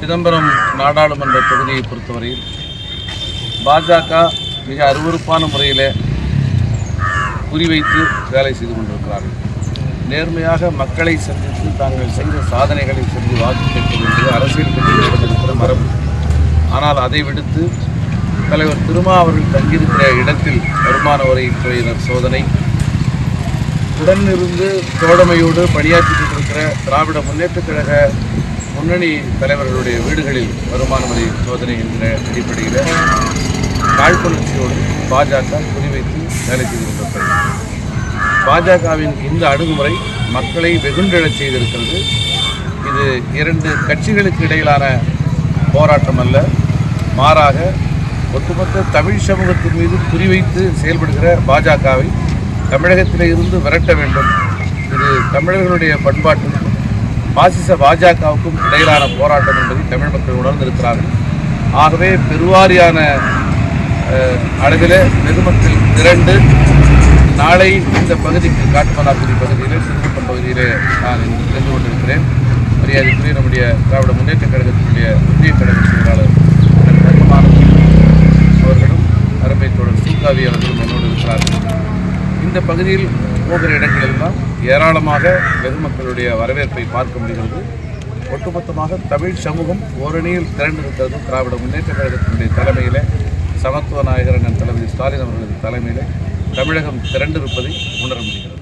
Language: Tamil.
சிதம்பரம் நாடாளுமன்ற தொகுதியை பொறுத்தவரையில் பாஜக மிக அருவருப்பான முறையில் குறிவைத்து வேலை செய்து கொண்டிருக்கிறார்கள். நேர்மையாக மக்களை சந்தித்து தாங்கள் செய்த சாதனைகளை சொல்லி வாக்கு கேட்க வேண்டியது அரசியல் கட்சிகளிடம் மரபு. ஆனால் அதை விடுத்து தலைவர் திருமா அவர்கள் தங்கியிருக்கிற இடத்தில் வருமான வரித்துறையினர் சோதனை உடனிருந்து தோழமையோடு பணியாற்றி கொண்டிருக்கிற திராவிட முன்னேற்றக் கழக முன்னணி தலைவர்களுடைய வீடுகளில் வருமான வரி சோதனை என்ற அடிப்படையில் காழ்ப்புணர்ச்சியோடு பாஜக குறிவைத்து வேலை செய்து கொண்டிருக்கிறது. பாஜகவின் இந்த அணுகுமுறை மக்களை வெகுண்டெழச் செய்திருக்கிறது. இது இரண்டு கட்சிகளுக்கு இடையிலான போராட்டம் அல்ல. மாறாக ஒட்டுமொத்த தமிழ் சமூகத்தின் மீது குறிவைத்து செயல்படுகிற பாஜகவை தமிழகத்திலே இருந்து விரட்ட வேண்டும். இது தமிழர்களுடைய பண்பாட்டு பாசிச பாஜகவுக்கும் இடையிலான போராட்டம் என்பதை தமிழ் மக்கள் உணர்ந்திருக்கிறார்கள். ஆகவே பெருவாரியான அளவில் வெகுமக்கள் திரண்டு நாளை இந்த பகுதிக்கு காட்டுமலாக்குடி பகுதியிலே சிறுகுப்பம் பகுதியிலே நான் இன்று கொண்டிருக்கிறேன். மரியாதைக்குரிய நம்முடைய திராவிட முன்னேற்ற கழகத்தினுடைய ஒன்றிய கழக செயலாளர் அவர்களும் அருமை தோழர் சூகாவி அவர்களும் என்னோடு இருக்கிறார்கள். இந்த பகுதியில் போகிற இடங்களெல்லாம் ஏராளமாக வெகுமக்களுடைய வரவேற்பை பார்க்க முடிகிறது. ஒட்டுமொத்தமாக தமிழ் சமூகம் ஓரணியில் திரண்டிருக்கிறது. திராவிட முன்னேற்ற கழகத்தினுடைய தலைமையில் சமத்துவ நாயகர் அண்ணன் தளபதி ஸ்டாலின் அவர்களது தலைமையிலே தமிழகம் திரண்டிருப்பதை உணர முடிகிறது.